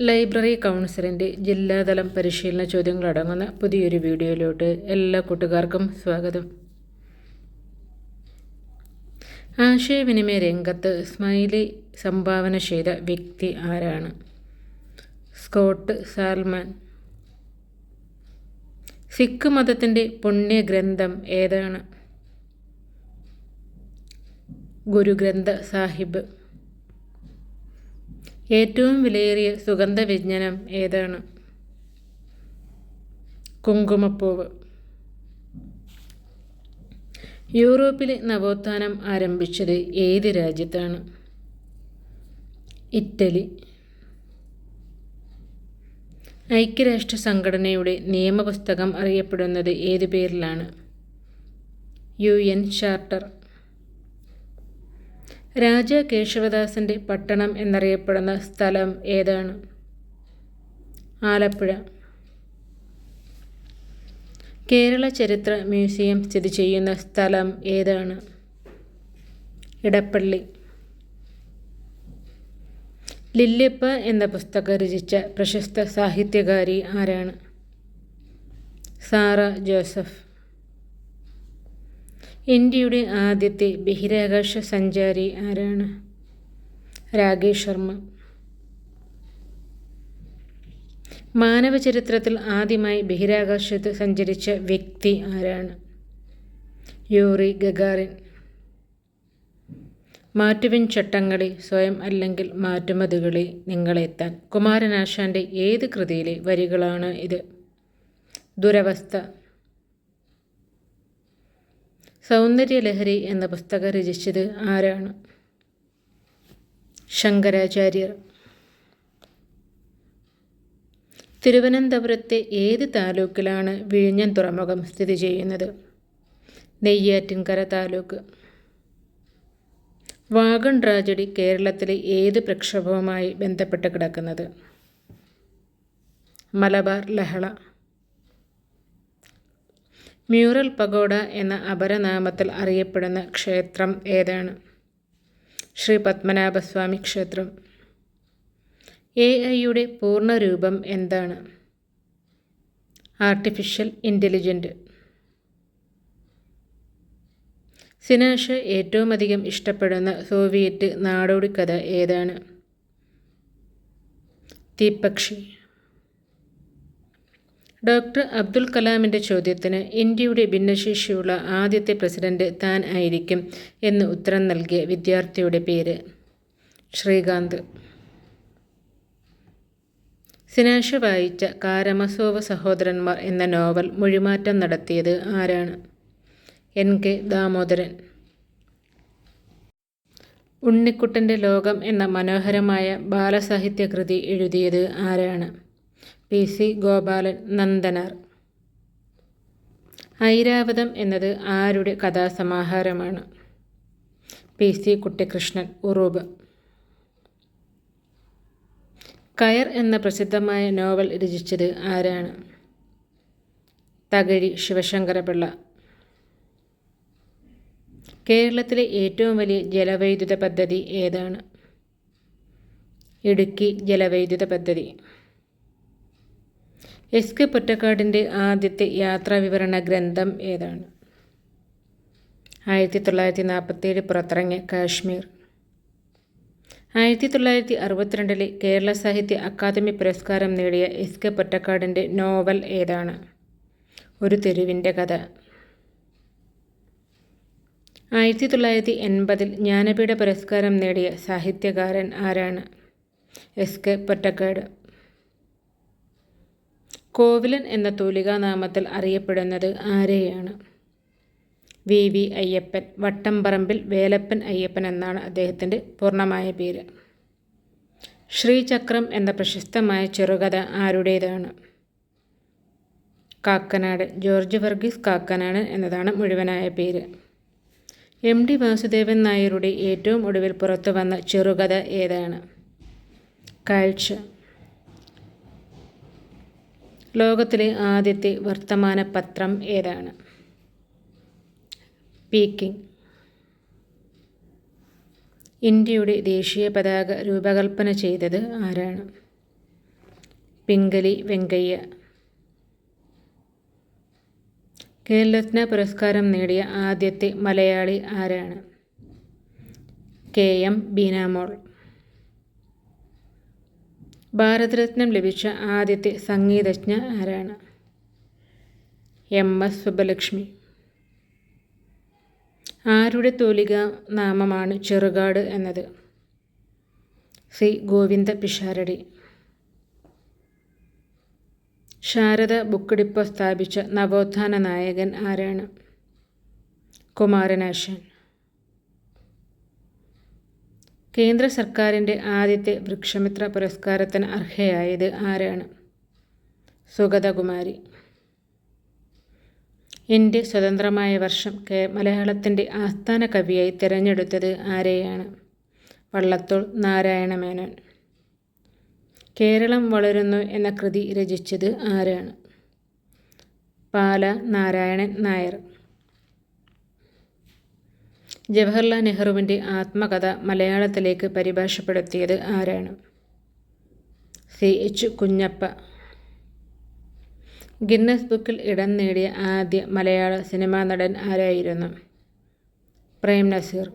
Library കൗൺസിലിന്റെ ജില്ലാതലം പരിശീലന ചോദ്യങ്ങളടങ്ങുന്ന പുതിയൊരു വീഡിയോയിലോട്ട് എല്ലാ കൂട്ടുകാർക്കും സ്വാഗതം. ആശയവിനിമയ രംഗത്ത് സ്മൈലി സംഭാവന ചെയ്ത വ്യക്തി ആരാണ്? സ്കോട്ട് സാൽമാൻ സിഖ് മതത്തിന്റെ പുണ്യഗ്രന്ഥം ഏതാണ്? ഗുരുഗ്രന്ഥ സാഹിബ്. ഏറ്റവും വിലയേറിയ സുഗന്ധവ്യഞ്ജനം ഏതാണ്? കുങ്കുമപ്പൂവ്. യൂറോപ്പിലെ നവോത്ഥാനം ആരംഭിച്ചത് ഏത് രാജ്യത്താണ്? ഇറ്റലി. ഐക്യരാഷ്ട്ര സംഘടനയുടെ നിയമപുസ്തകം അറിയപ്പെടുന്നത് ഏതു പേരിലാണ്? U N charter. രാജ കേശവദാസന്റെ പട്ടണം എന്നറിയപ്പെടുന്ന സ്ഥലം ഏതാണ്? ആലപ്പുഴ. കേരള ചരിത്ര മ്യൂസിയം സ്ഥിതി ചെയ്യുന്ന സ്ഥലം ഏതാണ്? ഇടപ്പള്ളി. ലില്യപ്പ എന്ന പുസ്തകം രചിച്ച പ്രശസ്ത സാഹിത്യകാരി ആരാണ്? സാറ ജോസഫ്. ഇന്ത്യയുടെ ആദ്യത്തെ ബഹിരാകാശ സഞ്ചാരി ആരാണ്? രാകേഷ് ശർമ്മ. മാനവ ചരിത്രത്തിൽ ആദ്യമായി ബഹിരാകാശത്ത് സഞ്ചരിച്ച വ്യക്തി ആരാണ്? Yuri Gagarin. മാറ്റുവിൻ ചട്ടങ്ങളെ സ്വയം അല്ലെങ്കിൽ മാറ്റുമതികളെ നിങ്ങളെത്താൻ കുമാരനാശാന്റെ ഏത് കൃതിയിലെ വരികളാണ് ഇത്? ദുരവസ്ഥ. സൗന്ദര്യലഹരി എന്ന പുസ്തകം രചിച്ചത് ആരാണ്? ശങ്കരാചാര്യർ. തിരുവനന്തപുരത്തെ ഏത് താലൂക്കിലാണ് വിഴിഞ്ഞം തുറമുഖം സ്ഥിതി ചെയ്യുന്നത്? നെയ്യാറ്റിൻകര താലൂക്ക്. വാഗൺ ട്രാജഡി കേരളത്തിലെ ഏത് പ്രക്ഷോഭവുമായി ബന്ധപ്പെട്ട് കിടക്കുന്നത്? മലബാർ ലഹള. മ്യൂറൽ പഗോഡ എന്ന അപരനാമത്തിൽ അറിയപ്പെടുന്ന ക്ഷേത്രം ഏതാണ്? ശ്രീ പത്മനാഭസ്വാമി ക്ഷേത്രം. എ ഐയുടെ പൂർണരൂപം എന്താണ്? ആർട്ടിഫിഷ്യൽ ഇന്റലിജന്റ് സിനാഷ് ഏറ്റവും അധികം ഇഷ്ടപ്പെടുന്ന സോവിയറ്റ് നാടോടിക്കഥ ഏതാണ്? തീപ്പക്ഷി. ഡോക്ടർ അബ്ദുൽ കലാമിന്റെ ചോദ്യത്തിന് ഇന്ത്യയുടെ ഭിന്നശേഷിയുള്ള ആദ്യത്തെ പ്രസിഡന്റ് താൻ ആയിരിക്കും എന്ന് ഉത്തരം നൽകിയ വിദ്യാർത്ഥിയുടെ പേര് ശ്രീകാന്ത്. സിനാഷ വായിച്ച കാരമസോവ സഹോദരന്മാർ എന്ന നോവൽ മൊഴിമാറ്റം നടത്തിയത് ആരാണ്? എൻ. കെ. ദാമോദരൻ. ഉണ്ണിക്കുട്ടന്റെ ലോകം എന്ന മനോഹരമായ ബാലസാഹിത്യ കൃതി എഴുതിയത് ആരാണ്? P C Gopalan Nandanar. Airavatam എന്നത് ആരുടെ കഥാസമാഹാരമാണ്? P C Kuttikrishnan Uroob. കയർ എന്ന പ്രസിദ്ധമായ നോവൽ രചിച്ചത് ആരാണ്? തകഴി ശിവശങ്കരപിള്ള. കേരളത്തിലെ ഏറ്റവും വലിയ ജലവൈദ്യുത പദ്ധതി ഏതാണ്? ഇടുക്കി ജലവൈദ്യുത പദ്ധതി. എസ് കെ പൊറ്റക്കാടിന്റെ ആദ്യത്തെ യാത്രാവിവരണ ഗ്രന്ഥം ഏതാണ്? ആയിരത്തി തൊള്ളായിരത്തി നാൽപ്പത്തേഴ് പുറത്തിറങ്ങിയ കാശ്മീർ. ആയിരത്തി തൊള്ളായിരത്തി അറുപത്തിരണ്ടിലെ കേരള സാഹിത്യ അക്കാദമി പുരസ്കാരം നേടിയ എസ് കെ പൊറ്റക്കാടിന്റെ നോവൽ ഏതാണ്? ഒരു തെരുവിന്റെ കഥ. ആയിരത്തി തൊള്ളായിരത്തി എൺപതിൽ ജ്ഞാനപീഠ പുരസ്കാരം നേടിയ സാഹിത്യകാരൻ ആരാണ്? S K Pottekkatt. കോവിലൻ എന്ന തൂലികാനാമത്തിൽ അറിയപ്പെടുന്നത് ആരെയാണ്? വി. വി. അയ്യപ്പൻ വട്ടംപറമ്പിൽ വേലപ്പൻ അയ്യപ്പൻ എന്നാണ് അദ്ദേഹത്തിന്റെ പൂർണമായ പേര്. ശ്രീചക്രം എന്ന പ്രശസ്തമായ ചെറുകഥ ആരുടേതാണ്? കാക്കനാട് ജോർജ് വർഗീസ് കാക്കനാട് എന്നതാണ് മുഴുവനായ പേര്. എം. ഡി. വാസുദേവൻ നായരുടെ ഏറ്റവും ഒടുവിൽ പുറത്തു വന്ന ചെറുകഥ ഏതാണ്? കാഴ്ച. ലോകത്തിലെ ആദ്യത്തെ വർത്തമാന പത്രം ഏതാണ്? പീക്കിംഗ്. ഇന്ത്യയുടെ ദേശീയ പതാക രൂപകൽപ്പന ചെയ്തത് ആരാണ്? പിങ്കലി വെങ്കയ്യ. കേരളത്ന പുരസ്കാരം നേടിയ ആദ്യത്തെ മലയാളി ആരാണ്? K M Beenamol. ഭാരതരത്നം ലഭിച്ച ആദ്യത്തെ സംഗീതജ്ഞ ആരാണ്? എം. എസ്. സുബ്ബലക്ഷ്മി. ആരുടെ തൂലിക നാമമാണ് ചെറുകാട് എന്നത്? C. Govinda Pisharody. Sharada book depot സ്ഥാപിച്ച നവോത്ഥാന നായകൻ ആരാണ്? കുമാരനാശാൻ. കേന്ദ്ര സർക്കാരിന്റെ ആദ്യത്തെ വൃക്ഷമിത്ര പുരസ്കാരത്തിന് അർഹയായത് ആരാണ്? സുഗതകുമാരി. എന്റെ സ്വതന്ത്രമായ വർഷം കേ മലയാളത്തിന്റെ ആസ്ഥാന കവിയായി തിരഞ്ഞെടുത്തത് ആരെയാണ്? വള്ളത്തോൾ നാരായണ മേനോൻ കേരളം വളരുന്നു എന്ന കൃതി രചിച്ചത് ആരാണ്? പാല നാരായണൻ നായർ. ജവഹർലാൽ നെഹ്റുവിന്റെ ആത്മകഥ മലയാളത്തിലേക്ക് പരിഭാഷപ്പെടുത്തിയത് ആരാണ്? സി. എച്ച്. കുഞ്ഞപ്പ. ഗിന്നസ് ബുക്കിൽ ഇടം നേടിയ ആദ്യ മലയാള സിനിമാ നടൻ ആരായിരുന്നു? പ്രേം നസീർ.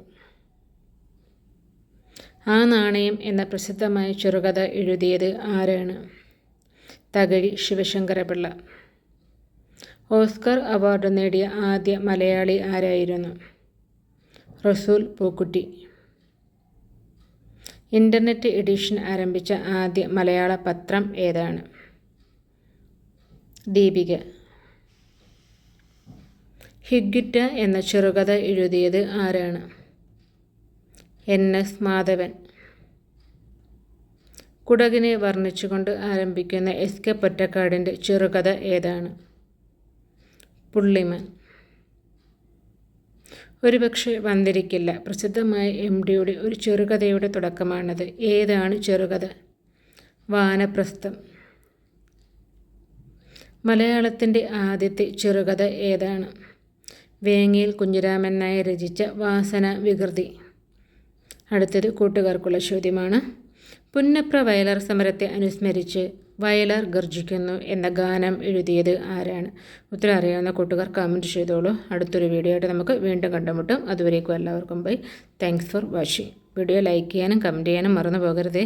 ആ നാണയം എന്ന പ്രസിദ്ധമായ ചെറുകഥ എഴുതിയത് ആരാണ്? തകഴി ശിവശങ്കരപിള്ള. ഓസ്കർ അവാർഡ് നേടിയ ആദ്യ മലയാളി ആരായിരുന്നു? റസൂൽ പൂക്കുട്ടി. ഇന്റർനെറ്റ് എഡിഷൻ ആരംഭിച്ച ആദ്യ മലയാള പത്രം ഏതാണ്? ദീപിക. ഹിഗ്ഗിറ്റ എന്ന ചെറുകഥ എഴുതിയത് ആരാണ്? എൻ. എസ്. മാധവൻ. കുടകിനെ വർണിച്ചുകൊണ്ട് ആരംഭിക്കുന്ന എസ് കെ പൊറ്റക്കാടിന്റെ ചെറുകഥ ഏതാണ്? പുള്ളിമൻ. ഒരുപക്ഷെ വന്നിരിക്കില്ല. പ്രസിദ്ധമായ എം ഡിയുടെ ഒരു ചെറുകഥയുടെ തുടക്കമാണത്. ഏതാണ് ചെറുകഥ? വാനപ്രസ്ഥം. മലയാളത്തിന്റെ ആദ്യത്തെ ചെറുകഥ ഏതാണ്? വേങ്ങയിൽ കുഞ്ഞിരാമൻ നായർ രചിച്ച വാസന വികൃതി. അടുത്തത് കൂട്ടുകാർക്കുള്ള ചോദ്യമാണ്. പുന്നപ്ര വയലാർ സമരത്തെ അനുസ്മരിച്ച് വയലാർ ഗർജിക്കുന്നു എന്ന ഗാനം എഴുതിയത് ആരാണ്? ഉത്തരം അറിയാവുന്ന കൂട്ടുകാർ കമന്റ് ചെയ്തോളൂ. അടുത്തൊരു വീഡിയോ ആയിട്ട് നമുക്ക് വീണ്ടും കണ്ടുമുട്ടും. അതുവരേക്കും എല്ലാവർക്കും bye thanks for watching video like ചെയ്യാനും കമന്റ് ചെയ്യാനും മറന്നു പോകരുതേ